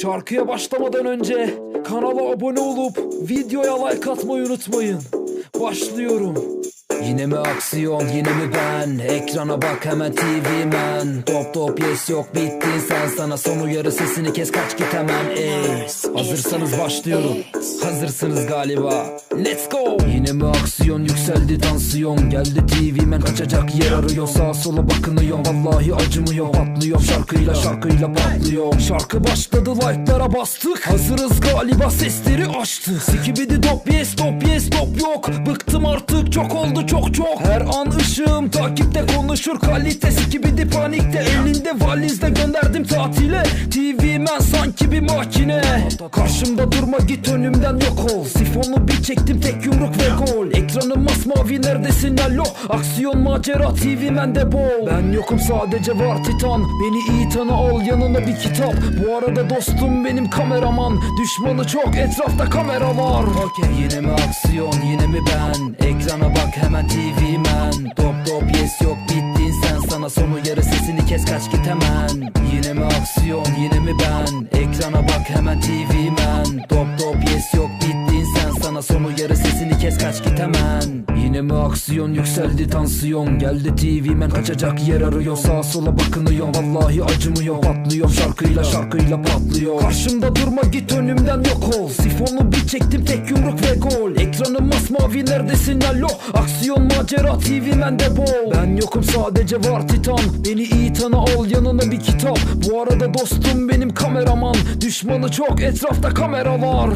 Şarkıya başlamadan önce kanala abone olup videoya like atmayı unutmayın. Başlıyorum. Yine mi aksiyon yine mi ben? Ekrana bak hemen TV man Top top yes yok bittin sen. Sana Son uyarı sesini kes kaç git hemen. Ace. Hazırsanız başlıyorum. Hazırsınız galiba. Let's go. Yine mi aksiyon? Yükseldi tansiyon. Geldi TV man kaçacak yer arıyor. Sağa sola bakınıyor Vallahi acımıyor patlıyor Şarkıyla şarkıyla patlıyor Şarkı başladı like'lara bastık. Hazırız galiba sesleri açtı Sikibidi dop yes dop yes dop yok. Bıktım artık çok oldu çok çok Her an ışığım takipte konuşur kalite Sikibidi panikte elinde valizle gönderdim tatile. TV sanki bir makine. Karşımda durma git önümden yok ol. Sifonu bir çektim tek yumruk ve gol. Ekranım masmavi neredesin? Alo. Aksiyon macera TV mende bol. Ben yokum sadece var titan. Beni iyi tanı al yanına bir kitap. Bu arada dostum benim kameraman. Düşmanı çok etrafta kameralar Okey yine mi aksiyon yine mi ben? Ekrana bak hemen TV man Top top yes yok bittin sen Sana son uyarı sesini kes kaç git hemen. Yine mi aksiyon yine mi ben? Ekrana bak hemen TV man Top top yes yok bittin sen. Sana son uyarı sesini kes kaç git hemen Yine mi aksiyon yükseldi tansiyon. Geldi TV man kaçacak yer arıyor Sağa sola bakınıyor Vallahi acımıyor patlıyor Şarkıyla şarkıyla patlıyor. Karşımda durma git önümden yok ol. Sifonu bir çektim tek yumruk ve gol. Ekranım masmavi neredesin? Alo. Aksiyon macera TV mende bol. Ben yokum sadece var titan. Beni iyi tanı al yanına bir kitap. Bu arada dostum benim kameraman. Düşmanı çok etrafta kameralar